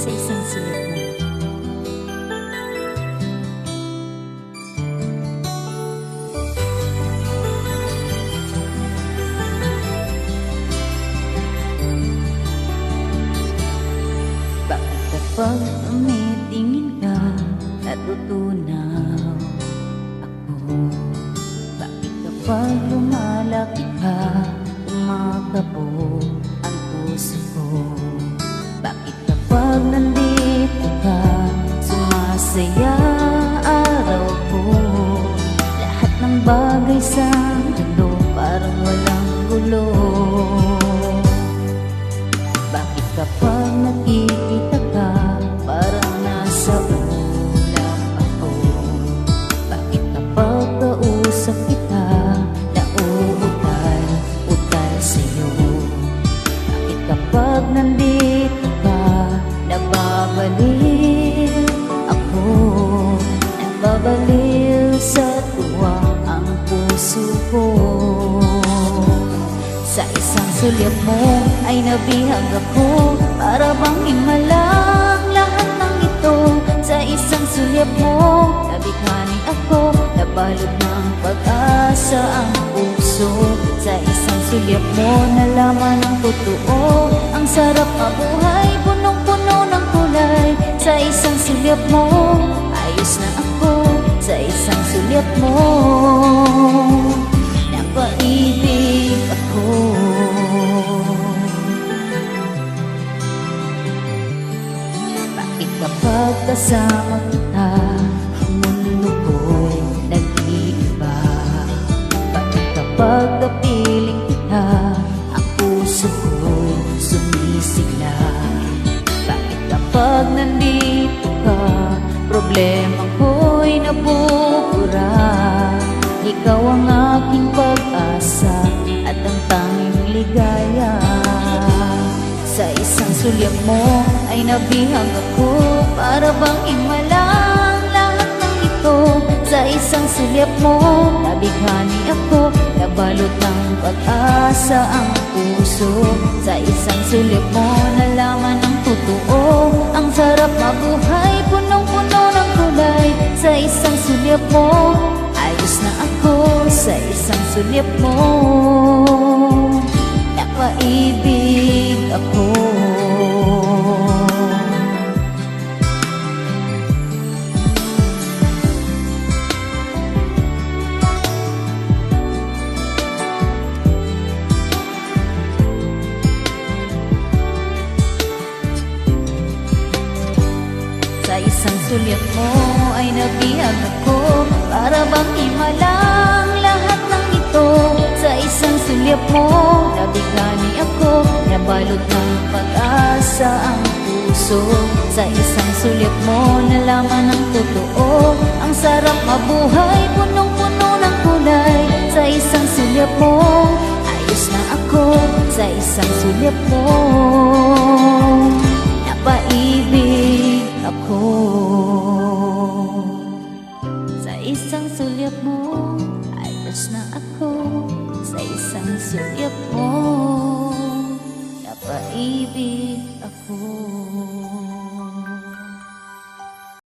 sa isang sulit mo. Bakit kapag tumitingin ka, natutunaw ako? Bakit kapag lumalaki ka, kumakabo bagay sa sulyap mo ay nabihag ako Para bang himalang lahat ng ito. Sa isang sulyap mo nabighani ako Nabalot ng pag-asa ang puso. Sa isang sulyap mo nalaman ang totoo. Ang sarap mabuhay punong-puno ng kulay. Sa isang sulyap mo ayos na ako. Sa isang sulyap mo kapag kasama kita mundo ko'y nag-iiba. Bakit kapag kapiling kita? Ang puso ko'y sumisigla. Bakit kapag nandito ka? Problema ko'y nabubura. Ikaw ang aking pag-asa At ang tanging ligaya sulyap mo ay nabihag ako. Para bang imalang lahat ng ito Sa isang sulyap mo. Nabighani ako Nabalot ng pag-asa ang puso. Sa isang sulyap mo nalaman ang totoo. Ang sarap mabuhay punong-puno ng kulay. Sa isang sulyap mo ayos na ako. Sa isang sulyap mo napaibig ako isang sulyap mo ay nabihag ako. Para bang imalang lahat ng ito. Sa isang sulyap mo nabighani ako. Nabalot ng pag-asa ang puso. Sa isang sulyap mo nalaman ang totoo. Ang sarap mabuhay punong-puno ng kulay. Sa isang sulyap mo ayos na ako. Sa isang sulyap mo napaibig ako. Sa isang sulyap mo Ayos na ako. Sa isang sulyap mo Napaibig ako